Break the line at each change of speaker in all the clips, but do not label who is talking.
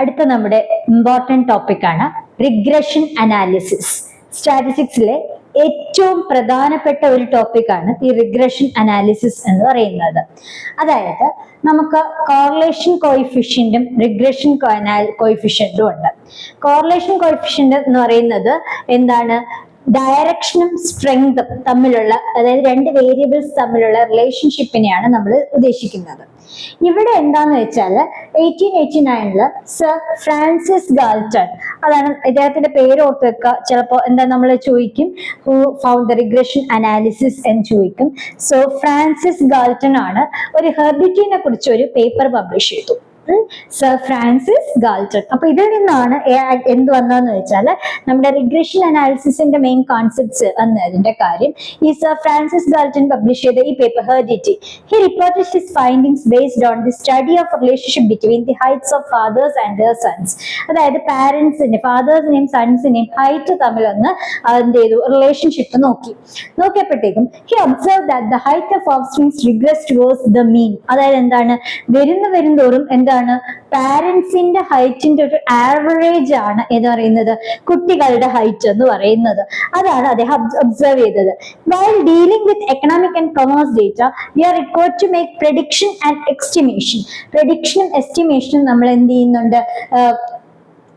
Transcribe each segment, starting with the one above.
അടുത്ത നമ്മുടെ ഇമ്പോർട്ടന്റ് ടോപ്പിക്കാണ് റിഗ്രഷൻ അനാലിസിസ് സ്റ്റാറ്റിസ്റ്റിക്സിലെ ഏറ്റവും പ്രധാനപ്പെട്ട ഒരു ടോപ്പിക്കാണ് ഈ റിഗ്രഷൻ അനാലിസിസ് എന്ന് പറയുന്നത്. അതായത് നമുക്ക് കോറിലേഷൻ കോയിഫിഷ്യന്റും റിഗ്രഷൻ കോയിഫിഷ്യന്റും ഉണ്ട്. കോറിലേഷൻ കോയിഫിഷ്യന്റ് എന്ന് പറയുന്നത് എന്താണ്? ഡയറക്ഷനും സ്ട്രെങ്തും തമ്മിലുള്ള അതായത് രണ്ട് വേരിയബിൾസ് തമ്മിലുള്ള റിലേഷൻഷിപ്പിനെയാണ് നമ്മൾ ഉദ്ദേശിക്കുന്നത്. ഇവിടെ എന്താന്ന് വെച്ചാൽ എയ്റ്റീൻ എയ്റ്റി നയനിൽ സർ ഫ്രാൻസിസ് ഗാൽട്ടൺ അതാണ് ഇദ്ദേഹത്തിന്റെ പേര് ഓർത്ത് വെക്കുക ചിലപ്പോൾ എന്താ നമ്മൾ ചോദിക്കും who found the regression analysis എന്ന് ചോദിക്കും. സോ ഫ്രാൻസിസ് ഗാൽട്ടൺ ആണ് ഒരു ഹെർബിറ്റിനെ കുറിച്ച് ഒരു പേപ്പർ പബ്ലിഷ് ചെയ്തു. സർ ഫ്രാൻസിസ് ഗാൾട്ടൺ അപ്പൊ ഇതിൽ നിന്നാണ് എന്ത് വന്നതെന്ന് വെച്ചാൽ നമ്മുടെ റിഗ്രഷൻ അനാലിസിസിന്റെ മെയിൻ കോൺസെപ്റ്റ്സ് വന്നതിന്റെ കാര്യം. ഈ സർ ഫ്രാൻസിസ് ഗാൾട്ടൺ പബ്ലിഷ് ചെയ്ത ഈ paper heredity he reported his findings based on the study of relationship between the heights of fathers and their sons അതായത് പാരന്റ്സിന്റെ ഫാദേഴ്സിനെയും സൺസിനെയും ഹൈറ്റ് തമ്മിലൊന്ന് എന്ത് ചെയ്തു? റിലേഷൻഷിപ്പ് നോക്കി. നോക്കിയപ്പോഴത്തേക്കും he observe that the height of offsprings regress towards the mean അതായത് എന്താണ്? വരുന്ന വരുന്തോറും എന്താണ്? പാരൻസിന്റെ ഹൈറ്റിന്റെ ഒരു ആവറേജ് ആണ് എന്ന് പറയുന്നത്. കുട്ടികളുടെ ഹൈറ്റ് എന്ന് പറയുന്നത്. അതാണ് അദ്ദേഹം ഒബ്സർവ് ചെയ്തത്. While dealing with economic and commerce data we are required to make prediction and estimation പ്രഡിക്ഷനും എസ്റ്റിമേഷനും നമ്മൾ എന്ത് ചെയ്യുന്നുണ്ട്?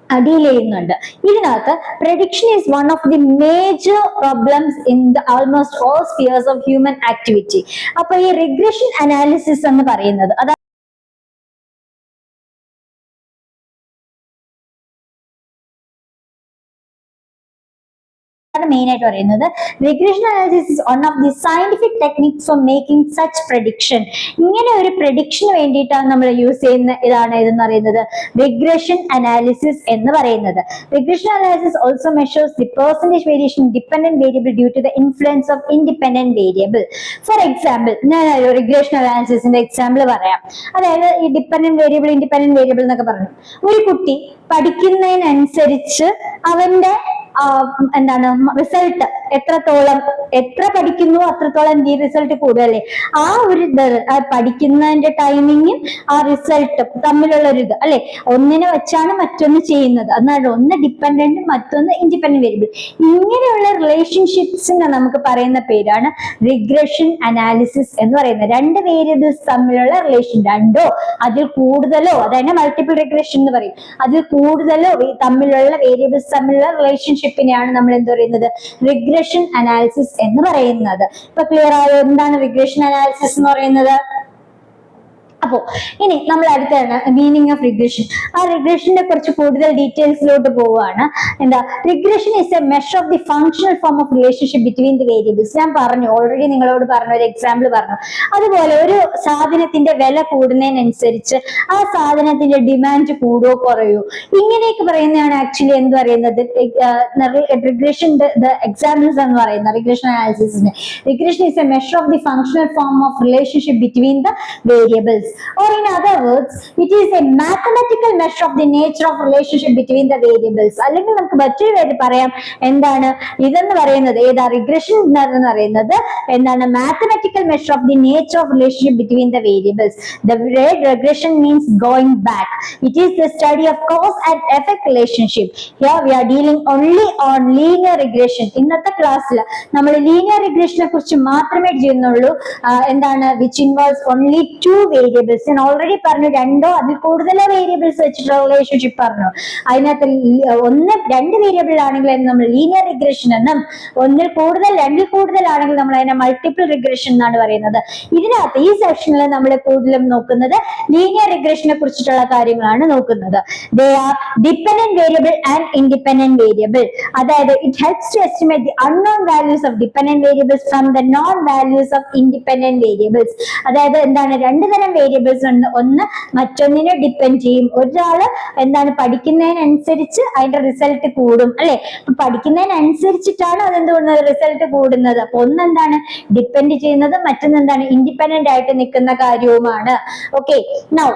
ഡീൽ ചെയ്യുന്നുണ്ട്. ഇതിനകത്ത് prediction is one of the major problems in the almost all spheres of human activity അപ്പൊ ഈ regression analysis എന്ന് പറയുന്നത് ആണ് മെയിൻ ആയിട്ട് പറയുന്നത്. Regression analysis is one of the scientific techniques for making such prediction ഇങ്ങനെ ഒരു പ്രഡിക്ഷന് വേണ്ടിയിട്ടാണ് നമ്മൾ യൂസ് ചെയ്യുന്ന ഇതാണ് ഇതെന്ന് പറയുന്നത്. റിഗ്രഷൻ അനാലിസിസ് എന്ന് പറയുന്നത്. Regression analysis also measures the percentage variation dependent variable due to the influence of independent variable for example ഞാൻ റിഗ്രഷൻ അനാലിസിസിന്റെ എക്സാമ്പിൾ പറയാം. അതായത് ഈ ഡിപെൻഡന്റ് വേരിയബിൾ ഇൻഡിപെൻഡന്റ് വേരിയബിൾ എന്നൊക്കെ പറഞ്ഞു. ഒരു കുട്ടി പഠിക്കുന്നതിനനുസരിച്ച് അവന്റെ എന്താണ് റിസൾട്ട് എത്രത്തോളം എത്ര പഠിക്കുന്നു അത്രത്തോളം ഈ റിസൾട്ട് കൂടുതലല്ലേ ആ ഒരു പഠിക്കുന്നതിന്റെ ടൈമിങ്ങും ആ റിസൾട്ടും തമ്മിലുള്ള ഒരു ഇത് അല്ലെ? ഒന്നിനെ വെച്ചാണ് മറ്റൊന്ന് ചെയ്യുന്നത്. എന്നാൽ ഒന്ന് ഡിപ്പെൻഡന്റ് മറ്റൊന്ന് ഇൻഡിപെൻഡന്റ് വേരിയബിൾ ഇങ്ങനെയുള്ള റിലേഷൻഷിപ്സിനെ നമുക്ക് പറയുന്ന പേരാണ് റിഗ്രഷൻ അനാലിസിസ് എന്ന് പറയുന്നത്. രണ്ട് വേരിയബിൾസ് തമ്മിലുള്ള റിലേഷൻ രണ്ടോ അതിൽ കൂടുതലോ അതായത് മൾട്ടിപ്പിൾ റിഗ്രഷൻ എന്ന് പറയും. അതിൽ കൂടുതലോ തമ്മിലുള്ള വേരിയബിൾസ് തമ്മിലുള്ള റിലേഷൻഷിപ്പിനെയാണ് നമ്മൾ എന്ത് പറയുന്നത്? റിഗ്രഷൻ അനാലിസിസ് എന്ന് പറയുന്നത്. ഇപ്പൊ ക്ലിയർ ആയോ? എന്താണ് റിഗ്രഷൻ അനാലിസിസ് എന്ന് പറയുന്നത്? അപ്പോ ഇനി നമ്മൾ അടുത്താണ് മീനിങ് ഓഫ് റിഗ്രഷൻ ആ റിഗ്രഷന്റെ കുറച്ച് കൂടുതൽ ഡീറ്റെയിൽസിലോട്ട് പോവുകയാണ്. എന്താ? Regression is a measure of the functional form of relationship between the variables ഞാൻ പറഞ്ഞു ഓൾറെഡി നിങ്ങളോട് പറഞ്ഞ ഒരു എക്സാമ്പിൾ പറഞ്ഞു. അതുപോലെ ഒരു സാധനത്തിന്റെ വില കൂടുന്നതിനനുസരിച്ച് ആ സാധനത്തിന്റെ ഡിമാൻഡ് കൂടുവോ കുറയോ ഇങ്ങനെയൊക്കെ പറയുന്നതാണ് ആക്ച്വലി എന്ത് പറയുന്നത്? റിഗ്രഷൻ എക്സാമ്പിൾസ് എന്ന് പറയുന്നത് regression അനാലിസിസിന് regression is a measure of the functional form of relationship between the variables or in other words it is a mathematical measure of the nature of relationship between the variables അല്ലെങ്കിൽ നമുക്ക് മറ്റൊരു പേര് പറയാം എന്താണ് ഇതെന്ന് പറയുന്നത് ഏതാ regression എന്ന് പറയുന്നത് എന്താണ് mathematical measure of the nature of relationship between the variables the regression means going back it is the study of cause and effect relationship here we are dealing only on linear regression ഇന്നത്തെ ക്ലാസ്സിൽ നമ്മൾ linear റിഗ്രഷനെ കുറിച്ച് മാത്രമേ ചെയ്യുന്നുള്ളൂ എന്താണ് which involves only two variables ഞാൻ already പറഞ്ഞു. രണ്ടോ അതിൽ കൂടുതലോ വേരിയബിൾസ് വെച്ചിട്ടുള്ള റിലേഷൻഷിപ്പ് പറഞ്ഞു. അതിനകത്ത് ഒന്ന് രണ്ട് വേരിയബിൾ ആണെങ്കിൽ നമ്മൾ ലീനിയർ റിഗ്രഷൻ എന്നും ഒന്നിൽ കൂടുതൽ രണ്ടിൽ കൂടുതൽ ആണെങ്കിൽ നമ്മൾ അതിനെ മൾട്ടിപ്പിൾ റിഗ്രഷൻ എന്നാണ് പറയുന്നത്. ഇതിനകത്ത് ഈ സെക്ഷനിൽ നമ്മൾ കൂടുതലും നോക്കുന്നത് ലീനിയർ റിഗ്രഷനെ കുറിച്ചിട്ടുള്ള കാര്യങ്ങളാണ് നോക്കുന്നത്. They are dependent variable and independent variable അതായത് it helps to estimate the unknown values of dependent variables from the known values of independent variables അതായത് എന്താണ്? രണ്ട് തരം വേരിയബിൾസ് ഉണ്ട്. ഒന്ന് മറ്റൊന്നിനെ ഡിപ്പെൻഡ് ചെയ്യും. ഒരാൾ എന്താണ് പഠിക്കുന്നതിനനുസരിച്ച് അതിന്റെ റിസൾട്ട് കൂടും. അല്ലെ? പഠിക്കുന്നതിനനുസരിച്ചിട്ടാണ് അതെന്ത് കൂടുന്നത് റിസൾട്ട് കൂടുന്നത്. അപ്പൊ ഒന്നെന്താണ്? ഡിപ്പെൻഡ് ചെയ്യുന്നത്. മറ്റൊന്നെന്താണ്? ഇൻഡിപെൻഡന്റ് ആയിട്ട് നിൽക്കുന്ന കാര്യവുമാണ്. Okay now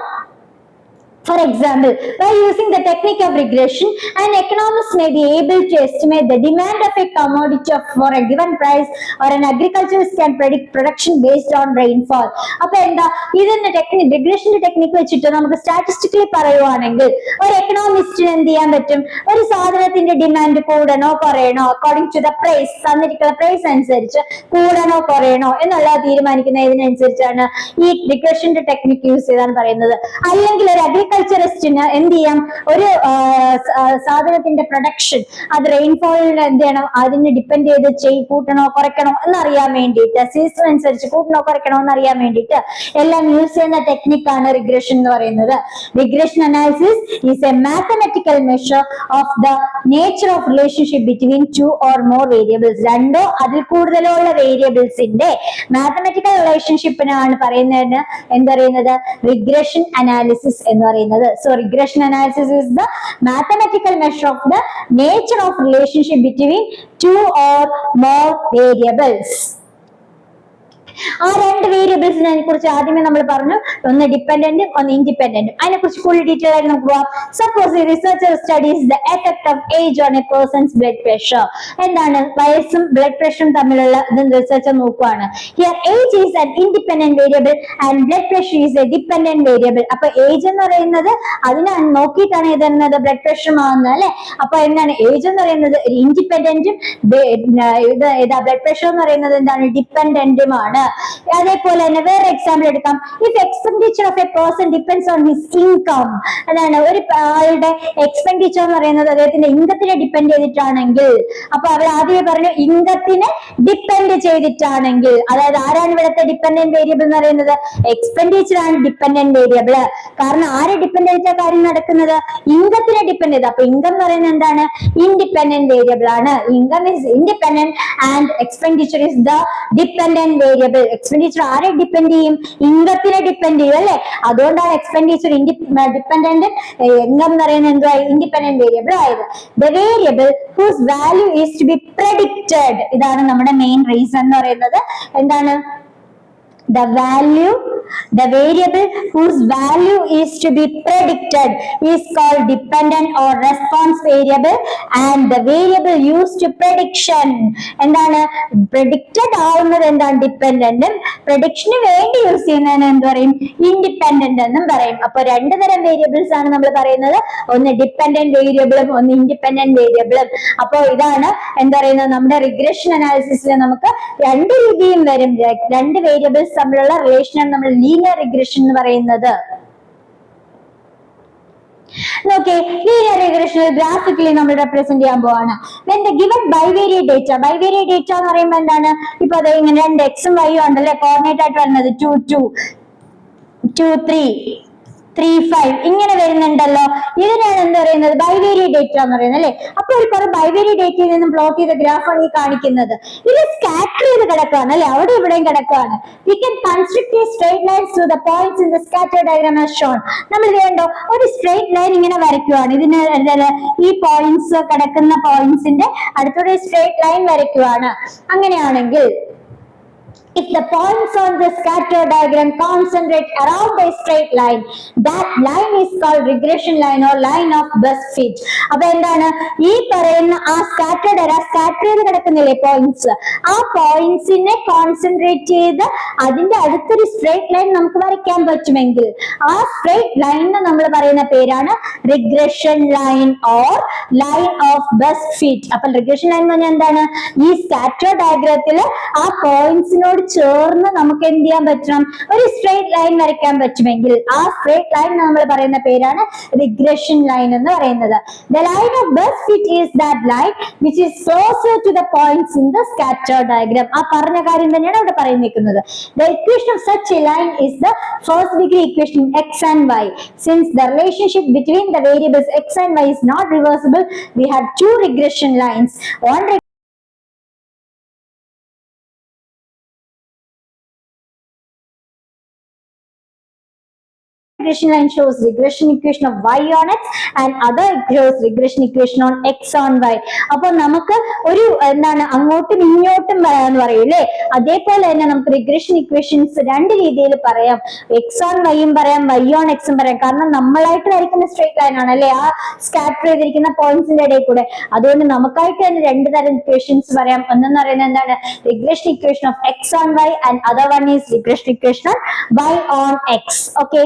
For example, by using the technique of regression, an economist may be able to estimate the demand of a commodity for a given price or an agriculturist can predict production based on rainfall. അപ്പൊ എന്താ? ഇതിന്റെ technique റിഗ്രഷന്റെ technique വെച്ചിട്ട് നമുക്ക് statistically പറയുവാണെങ്കിൽ ഒരു എക്കണോമിസ്റ്റിന് എന്ത് ചെയ്യാൻ പറ്റും? ഒരു സാധനത്തിന്റെ ഡിമാൻഡ് കൂടണോ കുറയണോ? അക്കോർഡിംഗ് ടു ദ പ്രൈസ് തന്നിരിക്കുന്ന പ്രൈസ് അനുസരിച്ച് കൂടണോ കുറയണോ എന്നുള്ളത് തീരുമാനിക്കുന്ന ഇതിനനുസരിച്ചാണ് ഈ റിഗ്രഷന്റെ ടെക്നിക്ക് യൂസ് ചെയ്താണ് പറയുന്നത്. അല്ലെങ്കിൽ ഒരു അഗ്രികൾച്ചറിസ്റ്റിന് എന്ത് ചെയ്യാം? ഒരു സാധനത്തിന്റെ പ്രൊഡക്ഷൻ അത് റെയിൻഫോളിന് എന്ത് ചെയ്യണം? അതിന് ഡിപ്പെൻഡ് ചെയ്ത് ചെയ് കൂട്ടണോ കുറയ്ക്കണോ എന്നറിയാൻ വേണ്ടിയിട്ട് സീസൺ അനുസരിച്ച് കൂട്ടണോ കുറയ്ക്കണോ എന്നറിയാൻ വേണ്ടിയിട്ട് എല്ലാം യൂസ് ചെയ്യുന്ന ടെക്നിക്കാണ് റിഗ്രഷൻ എന്ന് പറയുന്നത്. Regression analysis is a mathematical measure of the nature of relationship between two or more variables രണ്ടോ അതിൽ കൂടുതലോ ഉള്ള വേരിയബിൾസിന്റെ മാത്തമെറ്റിക്കൽ റിലേഷൻഷിപ്പിനാണ് പറയുന്നതിന് എന്താ പറയുന്നത് റിഗ്രഷൻ അനാലിസിസ് എന്ന് പറയുന്നത്. So regression analysis is the mathematical measure of the nature of relationship between two or more variables ആ രണ്ട് വേരിയബിൾസിനെ കുറിച്ച് ആദ്യമേ നമ്മൾ പറഞ്ഞു. ഒന്ന് ഡിപ്പെൻഡന്റും ഒന്ന് ഇൻഡിപെൻഡന്റും അതിനെ കുറിച്ച് കൂടുതൽ ഡീറ്റെയിൽ ആയിട്ട് നമുക്ക് പോവാം. Suppose researcher studies the effect of age on a person's blood pressure എന്താണ്? വയസ്സും ബ്ലഡ് പ്രഷറും തമ്മിലുള്ള ഇത് റിസർച്ചർ നോക്കുവാണ്. Here age is an independent variable and blood pressure is a dependent variable അപ്പൊ ഏജ് എന്ന് പറയുന്നത് അതിനെ നോക്കിയിട്ടാണ് ഇത് എന്നത് ബ്ലഡ് പ്രഷർ ആവുന്നത് അല്ലെ? അപ്പൊ എന്താണ്? ഏജ് എന്ന് പറയുന്നത് ഇൻഡിപെൻഡന്റും ഏതാ ബ്ലഡ് പ്രഷർ എന്ന് പറയുന്നത് എന്താണ്? ഡിപ്പെൻഡന്റുമാണ് അതേപോലെ തന്നെ വേറെ എക്സാമ്പിൾ എടുക്കാം. If expenditure of a person depends on his income അതാണ് ഒരു ആളുടെ എക്സ്പെൻഡിച്ചർ എന്ന് പറയുന്നത് അദ്ദേഹത്തിന്റെ ഇൻകത്തിനെ ഡിപെൻഡ് ചെയ്തിട്ടാണെങ്കിൽ. അപ്പൊ അവർ ആദ്യമേ പറഞ്ഞു ഇൻകത്തിനെ ഡിപെൻഡ് ചെയ്തിട്ടാണെങ്കിൽ. അതായത് ആരാണ് ഇവിടുത്തെ ഡിപെൻഡന്റ് വേരിയബിൾ എന്ന് പറയുന്നത്? എക്സ്പെൻഡിച്ചർ ആണ് ഡിപെൻഡന്റ് വേരിയബിൾ കാരണം ആരെ ഡിപ്പെൻഡ് ചെയ്തിട്ട കാര്യം നടക്കുന്നത്? ഇൻകത്തിനെ ഡിപെൻഡ് ചെയ്ത്. അപ്പൊ ഇൻകം എന്ന് പറയുന്നത് എന്താണ്? ഇൻഡിപെൻഡന്റ് വേരിയബിൾ ആണ്. Income is independent and expenditure is the dependent variable expenditure ആരെ ഡിപ്പെൻഡ് ചെയ്യും? ഇൻകത്തിനെ ഡിപ്പെൻഡ് ചെയ്യും അല്ലെ? അതുകൊണ്ടാണ് എക്സ്പെൻഡിച്ചർ ഡിപ്പെൻഡന്റ് ഇൻകം പറയുന്നത് എന്തുവാ? ഇൻഡിപെൻഡന്റ് വേരിയബിൾ ആയത്. The variable whose value is to be predicted ഇതാണ് നമ്മുടെ മെയിൻ റീസൺ എന്ന് പറയുന്നത്. എന്താണ്? The value the variable whose value is to be predicted is called dependent or response variable. And the variable used to prediction എന്താണ്? predicted ആവുന്നത് എന്താണ്? ഡിപ്പെൻഡന്റും പ്രഡിക്ഷന് വേണ്ടി use ചെയ്യുന്നതിന് എന്ത് പറയും? ഇൻഡിപെൻഡന്റ് എന്നും പറയും. അപ്പൊ രണ്ട് തരം വേരിയബിൾസ് ആണ് നമ്മൾ പറയുന്നത്. ഒന്ന് ഡിപ്പെൻഡന്റ് വേരിയബിളും ഒന്ന് ഇൻഡിപെൻഡന്റ് വേരിയബിളും അപ്പൊ ഇതാണ് എന്താ പറയുന്നത്? നമ്മുടെ റിഗ്രഷൻ അനാലിസിസിൽ നമുക്ക് രണ്ട് രീതിയും വരും. രണ്ട് വേരിയബിൾസ് തമ്മിലുള്ള റിലേഷനാണ് നമ്മൾ ലീനിയർ റിഗ്രഷൻ എന്ന് പറയുന്നത്. നോക്കേ ലീനിയർ ഗ്രാഫിക്കലി നമ്മൾ റെപ്രസെന്റ് ചെയ്യാൻ പോവാണ്. When the given bivariate data bivariate data എന്ന് പറയുമ്പോൾ എന്താണ്? ഇപ്പൊ അത് ഇങ്ങനെ രണ്ട് എക്സും വൈയും ഉണ്ടല്ലേ? കോർഡിനേറ്റ് ആയിട്ട് വരുന്നത് two two two three three five ഇങ്ങനെ വരുന്നുണ്ടല്ലോ. ഇതിനാണ് എന്താ പറയുന്നത്? Bivariate ഡേറ്റ എന്ന് പറയുന്നത് അല്ലെ? അപ്പൊ ഒരു കുറെ data ഡേറ്റയിൽ നിന്നും പ്ലോട്ട് ചെയ്ത ആണ് ഈ കാണിക്കുന്നത്. ഇത് സ്കാറ്റർ ചെയ്ത് കിടക്കുകയാണ് അല്ലെ? അവിടെ ഇവിടെയും കിടക്കുകയാണ് we can a straight lines to the points in the scatter as shown നമ്മൾ ഇത് കണ്ടോ? ഒരു സ്ട്രേറ്റ് ലൈൻ ഇങ്ങനെ വരയ്ക്കുവാണ്. ഇതിന് ഈ പോയിന്റ്സ് കിടക്കുന്ന പോയിന്റ്സിന്റെ അടുത്തൊരു സ്ട്രേറ്റ് ലൈൻ വരയ്ക്കുവാണ്. അങ്ങനെയാണെങ്കിൽ If the points on the scatter diagram concentrate around a straight line, that line is called regression line or line of best fit. അപ്പൊ എന്താണ്? ഈ പറയുന്ന ആ സ്കാറ്റേഡ് ആ സ്കാറ്റർ ചെയ്ത് കിടക്കുന്നില്ലേ പോയിന്റ്സ് ആ പോയിന്റ്സിനെ കോൺസെൻട്രേറ്റ് ചെയ്ത് അതിന്റെ അടുത്തൊരു സ്ട്രേറ്റ് ലൈൻ നമുക്ക് വരയ്ക്കാൻ പറ്റുമെങ്കിൽ ആ സ്ട്രേറ്റ് ലൈനിന് നമ്മൾ പറയുന്ന പേരാണ് regression line or line of best fit അപ്പൊ റിഗ്രഷൻ ലൈൻ എന്ന് പറഞ്ഞാൽ എന്താണ്? ഈ സ്കാറ്റർ ഡയഗ്രത്തിൽ ആ പോയിന്റ്സിനോട് ചേർന്ന് നമുക്ക് എന്ത് ചെയ്യാൻ പറ്റണം ഒരു സ്ട്രേറ്റ് ലൈൻ വരയ്ക്കാൻ പറ്റുമെങ്കിൽ ആ സ്ട്രേറ്റ് ലൈൻ നമ്മൾ പറയുന്ന പേരാണ് റിഗ്രഷൻ ലൈൻ എന്ന് പറയുന്നത് the line of best fit is that line which is closer to the points in the scatter diagram ആ പറഞ്ഞ കാര്യം തന്നെയാണ് അവിടെ പറയുന്നിരിക്കുന്നത് the equation of such a line is the first degree equation x and y. Since the relationship between the variables x and y is not reversible, we have two regression lines. One regression line shows regression equation of y on x and other shows regression equation on x on y. അപ്പൊ നമുക്ക് ഒരു എന്താണ് അങ്ങോട്ടും ഇങ്ങോട്ടും പറയാന്ന് പറയൂലേ? അതേപോലെ തന്നെ നമുക്ക് റിഗ്രഷൻ ഇക്വേഷൻസ് രണ്ട് രീതിയിൽ പറയാം. എക്സ് ഓൺ വൈയും പറയാം വൈ ഓൺ എക്സും പറയാം. കാരണം നമ്മളായിട്ട് വരയ്ക്കുന്ന സ്ട്രേറ്റ് ലൈൻ ആണ് അല്ലെ? ആ സ്കാറ്റർ ചെയ്തിരിക്കുന്ന പോയിന്റ്സിന്റെ ഇടയിൽ കൂടെ. അതുകൊണ്ട് നമുക്കായിട്ട് തന്നെ രണ്ട് തരം ഇക്വേഷൻസ് പറയാം. ഒന്നെന്ന് പറയുന്നത് എന്താണ്? Regression equation of X on Y and other one is regression equation on Y on X okay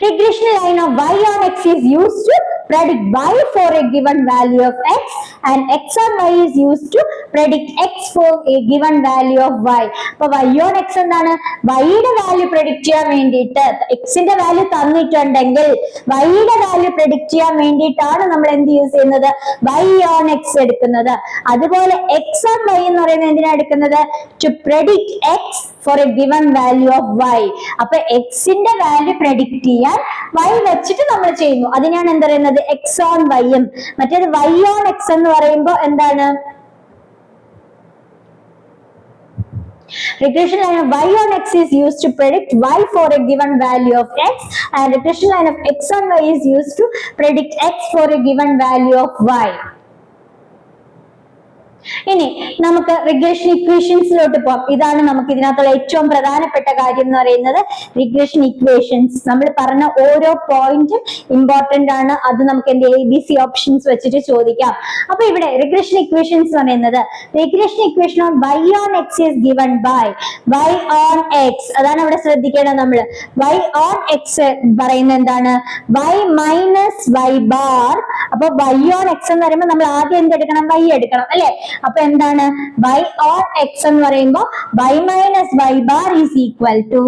Regression line of y on x is used to predict y for a given value of x and x on y is used to predict x for a given value of y. അപ്പൊ y on x എന്താണ് y യുടെ value predict ചെയ്യാൻ വേണ്ടിയിട്ട് x ന്റെ value തന്നിട്ടുണ്ടെങ്കിൽ y യുടെ value predict ചെയ്യാൻ വേണ്ടിയിട്ടാണ് നമ്മൾ എന്ത് യൂസ് ചെയ്യുന്നത് y on x എടുക്കുന്നത് അതുപോലെ x on y എന്ന് പറയുന്നത് എന്തിനാണ് എടുക്കുന്നത് to predict x for a given value of y അപ്പൊ x ന്റെ വാല്യൂ പ്രഡിക്റ്റ് ചെയ്യാൻ y വെച്ചിട്ട് നമ്മൾ ചെയ്യുന്നു അതിനാണ് എന്താ പറയുന്നത് x ഓൺ y എം മറ്റേത് y ഓൺ x എന്ന് പറയുമ്പോൾ എന്താണ് regression line of y on x is used to predict y for a given value of x and regression line of x on y is used to predict x for a given value of y ഇനി നമുക്ക് regression ഇക്വേഷൻസിലോട്ട് പോകാം ഇതാണ് നമുക്ക് ഇതിനകത്തുള്ള ഏറ്റവും പ്രധാനപ്പെട്ട കാര്യം എന്ന് പറയുന്നത് റിഗ്രഷൻ ഇക്വേഷൻസ് നമ്മൾ പറഞ്ഞ ഓരോ പോയിന്റും ഇമ്പോർട്ടന്റ് ആണ്. അത് നമുക്ക് എന്ത് എ ബി സി ഓപ്ഷൻസ് വെച്ചിട്ട് ചോദിക്കാം. അപ്പൊ ഇവിടെ റിഗ്രഷൻ ഇക്വേഷൻസ് പറയുന്നത് regression equation on Y on X is given by Y on X അതാണ് ഇവിടെ ശ്രദ്ധിക്കേണ്ടത് നമ്മൾ വൈ ഓൺ എക്സ് പറയുന്ന എന്താണ്? വൈ മൈനസ് വൈ ബാർ അപ്പൊ വൈ ഓൺ എക്സ് എന്ന് പറയുമ്പോൾ നമ്മൾ ആദ്യം എന്ത് എടുക്കണം വൈ എടുക്കണം അല്ലെ? അപ്പൊ എന്താണ്? വൈ ഓൺ എക്സ് എന്ന് പറയുമ്പോൾ Y minus Y bar is equal to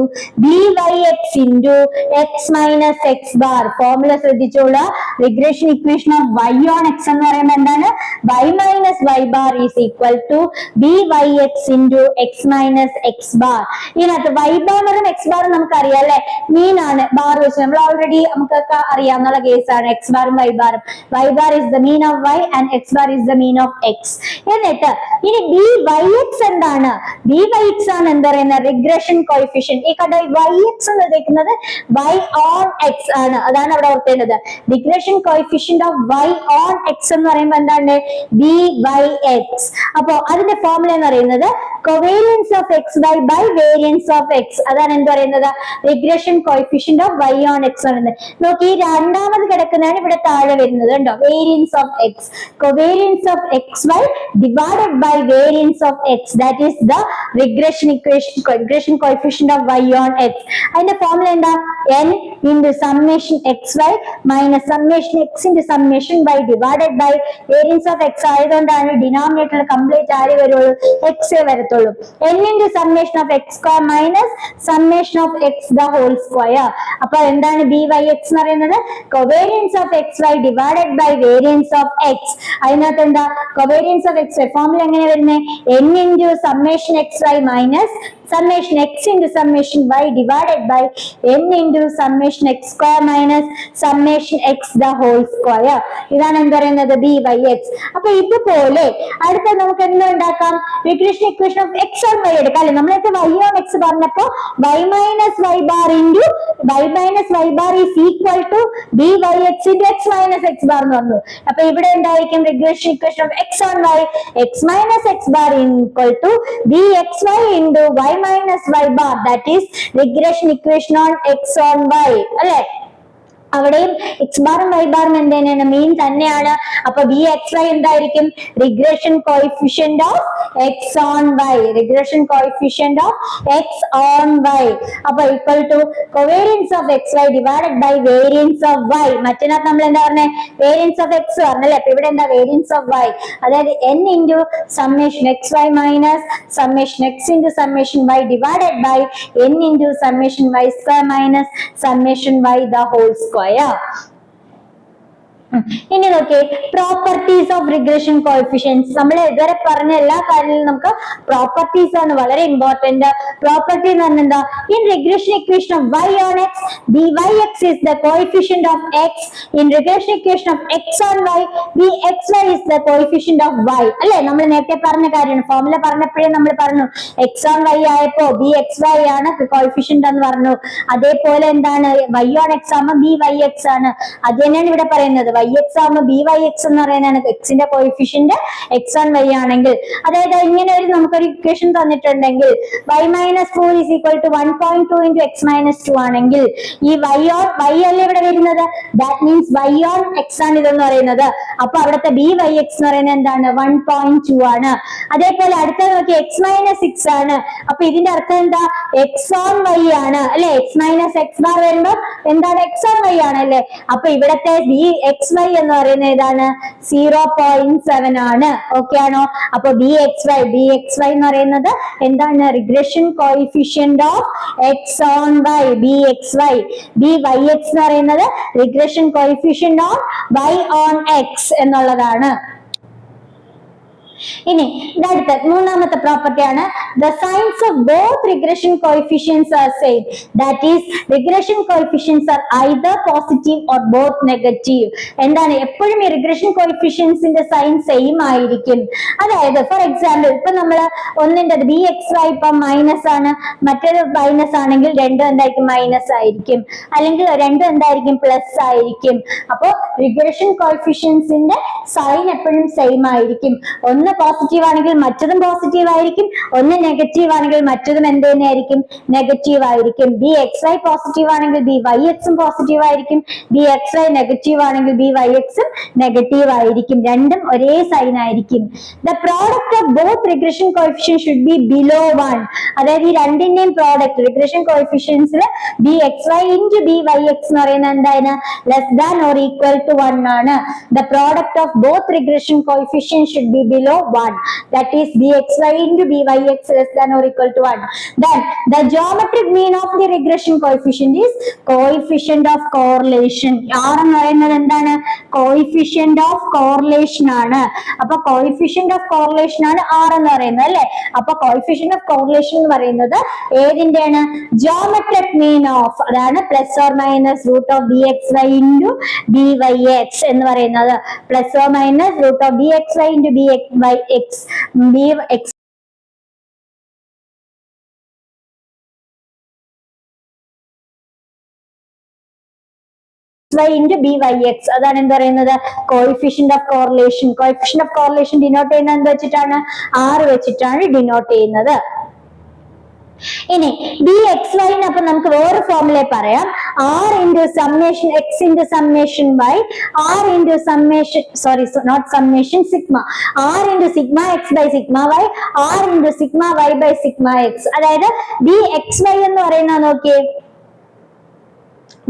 B Y X into X minus X bar formula ശ്രദ്ധിച്ചോളൂ regression equation of Y on X എന്ന് പറയുമ്പോൾ എന്താണ്? Y minus Y bar is equal to B Y X into X minus X bar ഇതിനകത്ത് Y ബാറും X ബാറും നമുക്ക് അറിയാം അല്ലെ? മീൻ ആണ്. ബാർ വെച്ച് നമ്മൾ ഓൾറെഡി നമുക്കൊക്കെ അറിയാവുന്ന കേസാണ് എക്സ് ബാറും Y ബാറും Y bar is the mean of Y and X bar is the mean of X എന്നിട്ട് ഇനി ബി വൈ എക്സ് എന്താണ്? ബി വൈ എക്സ് ആണ് എന്താ പറയുന്നത്? റിഗ്രഷൻ കോയിഫിഷ്യൻ ഈ കണ്ട വൈ എക്സ് എന്ന് എഴുതിയിരിക്കുന്നത് വൈ ഓൺ എക്സ് ആണ്. അതാണ് അവിടെ ഓർത്തേണ്ടത്. Regression coefficient of Y on X എന്ന് പറയുമ്പോൾ എന്താണ്? ബി വൈ എക്സ് അപ്പോ അതിന്റെ ഫോർമുല എന്ന് പറയുന്നത് covariance of X by by variance of X അതാണ് എന്ത് പറയുന്നത്? Regression coefficient of Y on X ആണ് നോക്കി ഈ രണ്ടാമത് കിടക്കുന്നതാണ് ഇവിടെ താഴെ വരുന്നത്. കണ്ടോ variance of X covariance of X Y divided by variance of X that is the regression equation regression coefficient of Y on X അതിന്റെ ഫോർമുല എന്താ? N into summation X Y minus summation X into summation Y divided by variance of X ആയതുകൊണ്ടാണ് denominator complete ആയി വരുള്ളൂ. X A വരത്തുള്ളൂ. N into summation of X square minus summation of X the whole square അപ്പോൾ എന്താണ് B Y X എന്ന് പറയുന്നത്? Covariance of X Y divided divided by variance of x അതിനകത്ത് എന്താ covariance of xy ഫോർമുല എങ്ങനെ വരുന്നത് n into summation xy minus summation x into summation y divided by n into summation x square minus summation x the whole square. ഇതാണ് എന്ത് പറയുന്നത്? B Y X അപ്പൊ ഇതുപോലെ അടുത്ത നമുക്ക് എന്തുണ്ടാക്കാം regression equation of X on Y എടുക്കാം. അല്ലെ? നമ്മളൊക്കെ വൈ ഓൺ എക്സ് പറഞ്ഞപ്പോ Y minus Y bar into Y minus Y bar is equal to B Y X into X minus X bar എന്ന് പറഞ്ഞു. അപ്പൊ ഇവിടെ എന്തായിരിക്കും? Regression equation of X on Y X minus X bar equal to B X Y into Y minus Y bar that is regression equation on X on Y അല്ലെ അവിടെയും X ബാറും Y ബാറും എന്ത് തന്നെയാണ് മീൻ തന്നെയാണ്. അപ്പൊ B X Y എന്തായിരിക്കും? Regression coefficient of X on Y regression coefficient of X on Y അപ്പൊ equal to covariance of X Y divided by variance of Y മറ്റേനകത്ത് നമ്മൾ എന്താ പറഞ്ഞേ? വേരിയൻസ് ഓഫ് എക്സ് പറഞ്ഞല്ലേ? അപ്പൊ ഇവിടെ എന്താ? വേരിയൻസ് ഓഫ് വൈ അതായത് N into summation X Y minus summation X into summation Y divided by N into summation Y square minus summation Y the whole square ஆக்குவாயா ഇനി നോക്കിയേ പ്രോപ്പർട്ടീസ് ഓഫ് റിഗ്രഷൻ കോഫിഷ്യൻസ് നമ്മൾ ഇതുവരെ പറഞ്ഞ എല്ലാ കാര്യങ്ങളും നമുക്ക് properties ആണ് വളരെ ഇമ്പോർട്ടന്റ് പ്രോപ്പർട്ടി എന്ന് പറഞ്ഞാൽ in regression equation of y on x the y x is the the of x in regression equation of x on y y x y is the coefficient of y അല്ലെ? നമ്മൾ നേരത്തെ പറഞ്ഞ കാര്യമാണ്. Formula പറഞ്ഞപ്പോഴേ നമ്മൾ പറഞ്ഞു x on y ആയപ്പോ b X y ആണ് കോഎഫിഷ്യന്റ് എന്ന് പറഞ്ഞു. അതേപോലെ എന്താണ്? വൈ ഓൺ എക്സ് ആകുമ്പോൾ ബി വൈ എക്സ് ആണ്. അത് തന്നെയാണ് ഇവിടെ പറയുന്നത്. Y എക്സ് ആകുമ്പോൾ ബി വൈ എക്സ് എന്ന് പറയുന്നതാണ് എക്സിന്റെ ന്റെ എക്സ് ആൻഡ് വൈ ആണെങ്കിൽ. അതായത് ഇങ്ങനെ ഒരു നമുക്കൊരു ഇക്വേഷൻ തന്നിട്ടുണ്ടെങ്കിൽ y minus four is equal to one point two into x minus two ആണെങ്കിൽ ഈ വൈ ഓൺ വൈ അല്ലേ ഇവിടെ വരുന്നത്? That means y on x ആണ് ഇതെന്ന് പറയുന്നത്. അപ്പൊ അവിടുത്തെ ബി വൈ എക്സ് എന്ന് പറയുന്നത് എന്താണ്? വൺ പോയിന്റ് ടു ആണ്. അതേപോലെ അടുത്ത നോക്കി എക്സ് മൈനസ് സിക്സ് ആണ്. അപ്പൊ ഇതിന്റെ അർത്ഥം എന്താ? എക്സ് ഓൺ വൈ ആണ്. അല്ലെ? എക്സ് മൈനസ് എക്സ് ബാർ വരുമ്പോ എന്താണ്? എക്സ് ഓൺ വൈ ആണ് അല്ലെ അപ്പൊ ഇവിടത്തെ b y എന്ന് പറയുന്നത് ഏതാണ്? സീറോ പോയിന്റ് സെവൻ ആണ്. ഓക്കെ ആണോ? അപ്പൊ b x y b x y എന്ന് പറയുന്നത് എന്താണ്? Regression coefficient of x on y b x y b y x എന്ന് പറയുന്നത് regression coefficient of y on x എന്നുള്ളതാണ്. ഇനി അടുത്ത മൂന്നാമത്തെ പ്രോപ്പർട്ടിയാണ് the signs of both regression coefficients are same that is regression coefficients are either positive or both negative എന്താണ്? എപ്പോഴും ഈ റിഗ്രഷൻ കോയിഫിഷ്യൻസിന്റെ സൈൻ സെയിം ആയിരിക്കും. അതായത് ഫോർ എക്സാമ്പിൾ ഇപ്പൊ നമ്മൾ ഒന്നിന്റെ ബി എക്സ് വൈ ഇപ്പൊ മൈനസ് ആണ്. മറ്റൊരു മൈനസ് ആണെങ്കിൽ രണ്ടും എന്തായിരിക്കും? മൈനസ് ആയിരിക്കും. അല്ലെങ്കിൽ രണ്ടും എന്തായിരിക്കും? പ്ലസ് ആയിരിക്കും. അപ്പോ റിഗ്രഷൻ കോയിഫിഷ്യൻസിന്റെ സൈൻ എപ്പോഴും സെയിം ആയിരിക്കും. ഒന്ന് പോസിറ്റീവ് ആണെങ്കിൽ മറ്റതും പോസിറ്റീവ് ആയിരിക്കും. ഒന്ന് നെഗറ്റീവ് ആണെങ്കിൽ മറ്റതും എന്ത് തന്നെയായിരിക്കും? നെഗറ്റീവ് ആയിരിക്കും. ബി എക്സ് ഐ പോസിറ്റീവ് ആണെങ്കിൽ ബി വൈ എക്സും പോസിറ്റീവ് ആയിരിക്കും. ബി എക്സ് ഐ നെഗറ്റീവ് ആണെങ്കിൽ ബി വൈ എക്സും നെഗറ്റീവ് ആയിരിക്കും. രണ്ടും ഒരേ സൈൻ ആയിരിക്കും. The product of both regression coefficient should be below one അതായത് ഈ രണ്ടിന്റെയും product regression കോയിഫിഷ്യൻസിൽ b x y into b y x എന്ന് പറയുന്നത് എന്താണ്? Less than or equal to one ആണ്. The product of that is b x y into b y x less than or equal to one then the geometric mean of the regression coefficient is coefficient of correlation r എന്ന് പറയുന്നത് എന്താണ്? Coefficient of correlation ആണ്. അപ്പൊ coefficient of correlation ആണ് r എന്ന് പറയുന്നത് അല്ലെ? അപ്പൊ കോയിഫിഷ്യന്റ് ഓഫ് കോറിലേഷൻ എന്ന് പറയുന്നത് ഏതിന്റെയാണ്? ജോമെട്രിക് മീൻ ഓഫ് അതാണ് plus or minus root of b x y into b y x എന്ന് പറയുന്നത്. Plus of b x y into b y x b x y into b x അതാണ് എന്ത് പറയുന്നത്? Coefficient of correlation coefficient of correlation denote ചെയ്യുന്നത് എന്ത് വെച്ചിട്ടാണ്? ആറ് വെച്ചിട്ടാണ് ഡിനോട്ട് ചെയ്യുന്നത്. ഇനി ബി എക്സ് വൈന് അപ്പൊ നമുക്ക് വേറെ ഫോർമുല പറയാം. R into summation x into summation y r into summation sorry not summation sigma r into sigma x by sigma y r into sigma y by sigma x അതായത് b X y എന്ന് പറയുന്നത് നോക്കിയേ.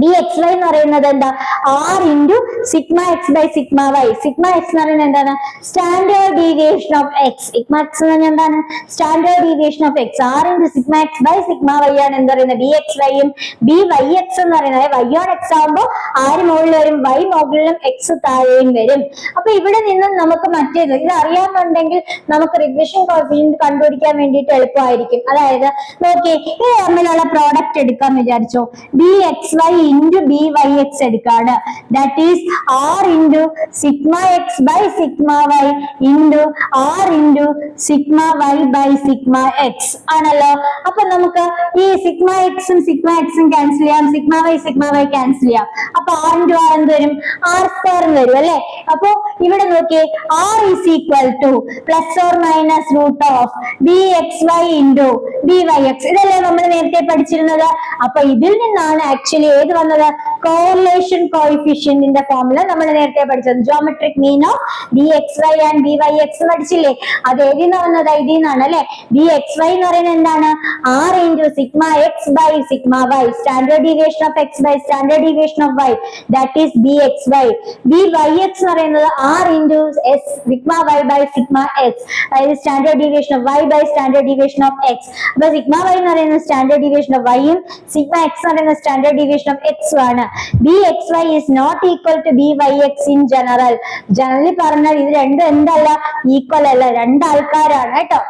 B X y എന്ന് പറയുന്നത് എന്താ? R into sigma x by sigma y sigma x എന്ന് പറയുന്നത് എന്താണ്? Standard deviation of x sigma x എന്ന് പറഞ്ഞാൽ എന്താണ്? Standard deviation of x r into sigma x by sigma y ആണ് എന്ത് പറയുന്നത് ബി എക്സ് വൈയും ബി വൈ എക്സ് എന്ന് പറയുന്നത് വൈ ഓൺ എക്സ് ആകുമ്പോൾ ആര് മുകളിൽ വരും വൈ മുകളിലും എക്സ് താഴെയും വരും. അപ്പൊ ഇവിടെ നിന്നും നമുക്ക് മറ്റേത് ഇത് അറിയാമെന്നുണ്ടെങ്കിൽ നമുക്ക് റിഗ്രഷൻ കോഫിഷ്യന്റ് കണ്ടുപിടിക്കാൻ വേണ്ടിയിട്ട് എളുപ്പമായിരിക്കും. അതായത് നോക്കി ഇത് തമ്മിലുള്ള പ്രോഡക്റ്റ് എടുക്കാൻ വിചാരിച്ചോ. B x y into b y x എടുക്കാണ്. That is r into sigma x by sigma y into r into sigma y by sigma x ആണല്ലോ. അപ്പൊ നമുക്ക് ഈ സിഗ്മ എക്സും സിഗ്മ എക്സും ക്യാൻസൽ ചെയ്യാം. Sigma y sigma y cancel ചെയ്യാം. അപ്പൊ R into R എന്ത് വരും? ആർ സ്ക്വയർ വരും അല്ലെ? അപ്പൊ ഇവിടെ നോക്കിയേ r is equal to plus or minus root of b x y into b y x ഇതല്ലേ നമ്മൾ നേരത്തെ പഠിച്ചിരുന്നത്? അപ്പൊ ഇതിൽ നിന്നാണ് ആക്ച്വലി ഏത് വന്നത് കോറിലേഷൻ കോയിഫിഷ്യന്റിന്റെ ഫോർമുല നമ്മൾ നേരത്തെ പഠിച്ചത്. Geometric mean of b x y and b y x പഠിച്ചില്ലേ? അത് ഏതിൽ നിന്ന് വന്നത്? ഇതിൽ നിന്നാണ് അല്ലെ? ബി എക്സ് വൈ എന്ന് പറയുന്നത് എന്താണ്? R into sigma x by sigma y standard deviation of x by standard deviation of y that is b x y b y x എന്ന് പറയുന്നത് r into s sigma y by sigma x അതായത് standard deviation of y by standard deviation of x അപ്പൊ sigma y എന്ന് പറയുന്നത് standard deviation of വൈയും sigma x എന്ന് പറയുന്നത് standard deviation of എക്സും ആണ്. B x y is not equal to b y x in general generally പറഞ്ഞാൽ ഇത് രണ്ടും എന്തല്ല? ഈക്വൽ അല്ല. രണ്ടാൾക്കാരാണ് കേട്ടോ.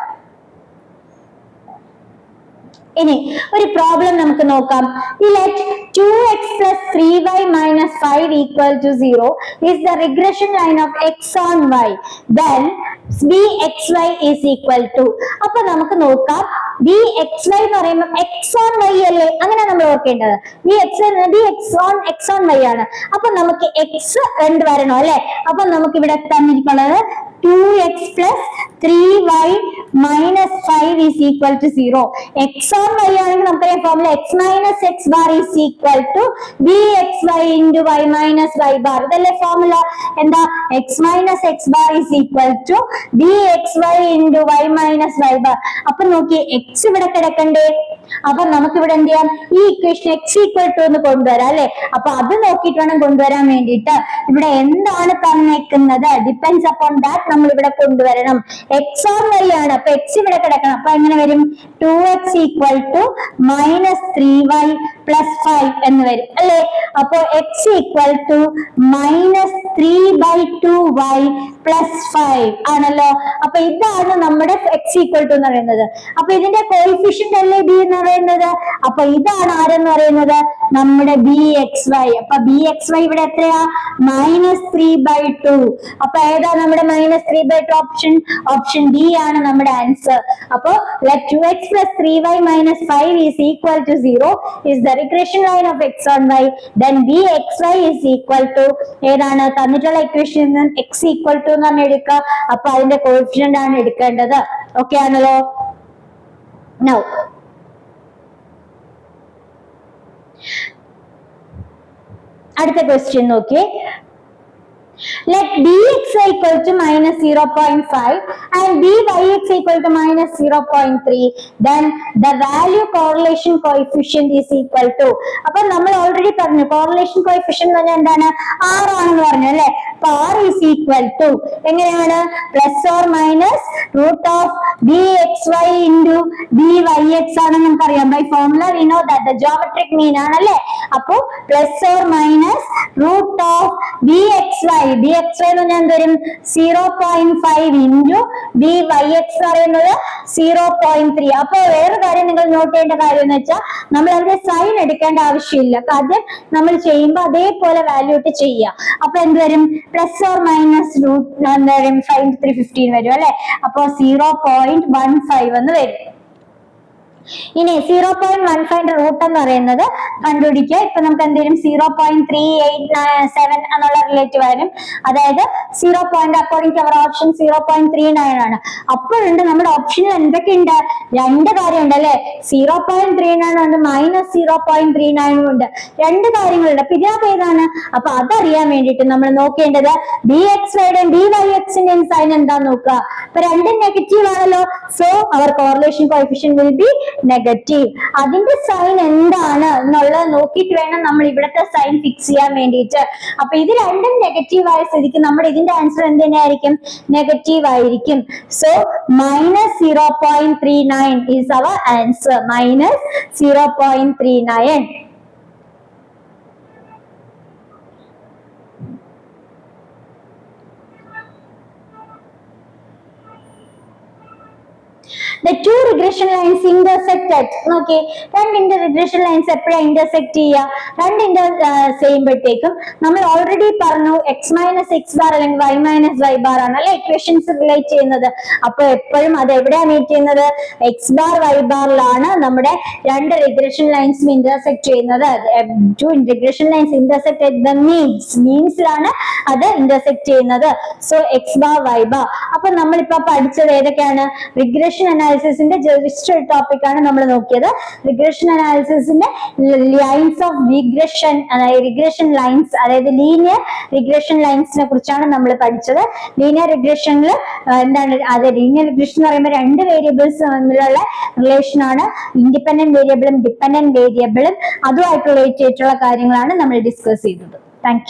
ഇനി ഒരു പ്രോബ്ലം നമുക്ക് നോക്കാം. Let two x plus three y minus five equal to zero is the regression line of x on y b x y is equal to അപ്പൊ നമുക്ക് നോക്കാം. ബി എക്സ് വൈ എന്ന് പറയുമ്പോൾ എക്സ് ഓൺ വൈ അല്ലേ? അങ്ങനെ നമ്മൾ ഓർക്കേണ്ടത്. B x b x on x on y ആണ്. അപ്പൊ നമുക്ക് എക്സ് രണ്ട് വരണം അല്ലെ? അപ്പൊ നമുക്ക് ഇവിടെ തന്നിരിക്കുന്നത് two x plus three y minus five is equal to zero x on y ആണെങ്കിൽ നമുക്കറിയാം formula x minus x bar is equal to b x y into y minus y bar ഇതല്ലേ ഫോർമുല എന്താ? X minus x bar is equal to b x y into y minus y bar അപ്പൊ നോക്കി X ഇവിടെ കിടക്കണ്ടേ? അപ്പൊ നമുക്ക് ഇവിടെ എന്ത് ചെയ്യാം? ഈ ഇക്വേഷൻ എക്സ് ഈക്വൽ ടു എന്ന് കൊണ്ടുവരാം അല്ലെ? അപ്പൊ അത് നോക്കിയിട്ട് വേണം കൊണ്ടുവരാൻ വേണ്ടിയിട്ട്. ഇവിടെ എന്താണ് തന്നേക്കുന്നത് ഡിപ്പെൻസ് അപ്പോൺ ദാറ്റ് നമ്മൾ ഇവിടെ കൊണ്ടുവരണം. എക്സ് ഓൺ വൈ ആണ്. അപ്പൊ എക്സ് ഇവിടെ കിടക്കണം. അപ്പൊ എങ്ങനെ വരും? Two x equal to minus three y plus five എന്ന് വരും അല്ലെ? അപ്പൊ x equal to minus three by two y plus five ആണല്ലോ. അപ്പൊ ഇതാണ് നമ്മുടെ x ഈക്വൽ ടു എന്ന് പറയുന്നത്. അപ്പൊ ഇതിന്റെ കോയിഫിഷ്യന്റ് അല്ലേ b എന്ന് പറയുന്നത്? അപ്പൊ ഇതാണ് ആരെന്ന് പറയുന്നത്? നമ്മുടെ ബി എക്സ് വൈ അപ്പൊ ബി എക്സ് വൈ ഇവിടെ എത്രയാ? മൈനസ് ത്രീ ബൈ ടു അപ്പൊ ഏതാ നമ്മുടെ minus three by two option option d ആണ് നമ്മുടെ ആൻസർ അപ്പൊ let two x plus three y minus five is equal to zero is the line of x on y then b x y is equal to ഏതാണ്? തന്നിട്ടുള്ള equation x equal to എന്ന് പറഞ്ഞ് എടുക്കുക അപ്പൊ അതിന്റെ coefficient ആണ് എടുക്കേണ്ടത്. Okay ആണല്ലോ? നൗ അടുത്ത ക്വസ്റ്റ്യൻ നോക്കിയേ. Let dx equal to minus 0.5 and byx equal to minus 0.3 then the value correlation coefficient is equal to അപ്പൊ നമ്മൾ ഓൾറെഡി പറഞ്ഞു correlation coefficient എന്ന് പറഞ്ഞാൽ എന്താണ് r ആണെന്ന് പറഞ്ഞു അല്ലെ അപ്പൊ r is equal to എങ്ങനെയാണ്? Of or x y into bxy y x ആണെന്ന് നമുക്കറിയാം. By formula we know that the geometric mean ആണല്ലേ? അപ്പൊ plus or minus root of bxy b x y എന്ന് പറഞ്ഞാൽ എന്ത് zero point five into b y x പറയുന്നത് zero point three അപ്പൊ വേറെ കാര്യം നിങ്ങൾ നോട്ട് ചെയ്യേണ്ട കാര്യം എന്ന് വെച്ചാൽ നമ്മൾ അവിടെ സൈൻ എടുക്കേണ്ട ആവശ്യമില്ല. ആദ്യം നമ്മൾ ചെയ്യുമ്പോൾ അതേപോലെ വാല്യൂ ഇട്ട് ചെയ്യുക. അപ്പൊ എന്ത് വരും? പ്ലസ് ഓർ മൈനസ് റൂട്ട് എന്താ പറയുക ഫൈവ് ത്രീ ഫിഫ്റ്റീൻ വരും അല്ലെ? അപ്പൊ സീറോ പോയിന്റ് വൺ ഫൈവ് എന്ന് വരും. ഇനി സീറോ പോയിന്റ് വൺ ഫൈവിന്റെ റൂട്ട് എന്ന് പറയുന്നത് കണ്ടുപിടിക്കുക. ഇപ്പൊ നമുക്ക് എന്തെങ്കിലും zero point three eight seven എന്നുള്ള റിലേറ്റീവ് വരും അതായത് zero point according to our option zero point three nine ആണ്. അപ്പോഴുണ്ട് നമ്മുടെ ഓപ്ഷനിൽ എന്തൊക്കെയുണ്ട്? രണ്ട് കാര്യമുണ്ട് അല്ലെ? സീറോ പോയിന്റ് ത്രീ നയൻ ഉണ്ട് മൈനസ് സീറോ പോയിന്റ് ത്രീ നയനും ഉണ്ട്. രണ്ട് കാര്യങ്ങളുണ്ട്. അപ്പൊ ഇതിനകത്ത് ഏതാണ്? അപ്പൊ അതറിയാൻ വേണ്ടിയിട്ട് നമ്മൾ നോക്കേണ്ടത് ബി എക്സ് വൈയുടെയും ബി വൈ എക്സിന്റെയും സൈൻ എന്താന്ന് നോക്കുക. അപ്പൊ രണ്ടും നെഗറ്റീവ് ആണല്ലോ. So our correlation coefficient will be negative അതിന്റെ സൈൻ എന്താണ് എന്നുള്ളത് നോക്കിയിട്ട് വേണം നമ്മൾ ഇവിടുത്തെ സൈൻ ഫിക്സ് ചെയ്യാൻ വേണ്ടിയിട്ട്. അപ്പൊ ഇത് രണ്ടും നെഗറ്റീവ് ആയ സ്ഥിതിക്ക് നമ്മുടെ ഇതിന്റെ ആൻസർ എന്ത് തന്നെയായിരിക്കും നെഗറ്റീവ് ആയിരിക്കും. So minus zero point three nine is our answer minus zero point three nine the two regression lines intersected. നോക്കി രണ്ട് ഇന്റർ റിഗ്രഷൻ ലൈൻസ് എപ്പോഴാണ് ഇന്റർസെക്ട് ചെയ്യുക? രണ്ട് ഇന്റർ ചെയ്യുമ്പോഴത്തേക്കും നമ്മൾ ഓൾറെഡി പറഞ്ഞു എക്സ് മൈനസ് എക്സ് ബാർ അല്ലെങ്കിൽ വൈ മൈനസ് വൈ ബാർ ആണ് അല്ലെ ഇക്വേഷൻസ് റിലേറ്റ് ചെയ്യുന്നത്. അപ്പൊ എപ്പോഴും അത് എവിടെയാണ് മീറ്റ് ചെയ്യുന്നത്? എക്സ് ബാർ വൈ ബാറിലാണ് നമ്മുടെ രണ്ട് റിഗ്രഷൻ ലൈൻസും ഇന്റർസെക്ട് ചെയ്യുന്നത്. Two regression lines intersect the means മീൻസിലാണ് അത് ഇന്റർസെക്ട് ചെയ്യുന്നത്. So x bar y bar അപ്പൊ നമ്മളിപ്പോ പഠിച്ചത് ഏതൊക്കെയാണ്? റിഗ്രഷൻ അനാലിസിസിന്റെ ജസ്റ്റ് ടോപ്പിക് ആണ് നമ്മൾ നോക്കിയത്. റിഗ്രഷൻ അനാലിസിസിന്റെ ലൈൻസ് ഓഫ് റിഗ്രഷൻ അതായത് റിഗ്രഷൻ ലൈൻസ് അതായത് ലീനിയർ റിഗ്രഷൻ ലൈൻസിനെ കുറിച്ചാണ് നമ്മൾ പഠിച്ചത്. ലീനിയർ റിഗ്രഷനിൽ എന്താണ് അത് ലീനിയർ റിഗ്രഷൻ എന്ന് പറയുമ്പോൾ രണ്ട് വേരിയബിൾസ് തമ്മിലുള്ള റിലേഷൻ ആണ്. ഇൻഡിപെൻഡന്റ് വേരിയബിളും ഡിപെൻഡന്റ് വേരിയബിളും അതുമായിട്ട് റിലേറ്റ് ചെയ്തിട്ടുള്ള കാര്യങ്ങളാണ് നമ്മൾ ഡിസ്കസ് ചെയ്തത്. താങ്ക്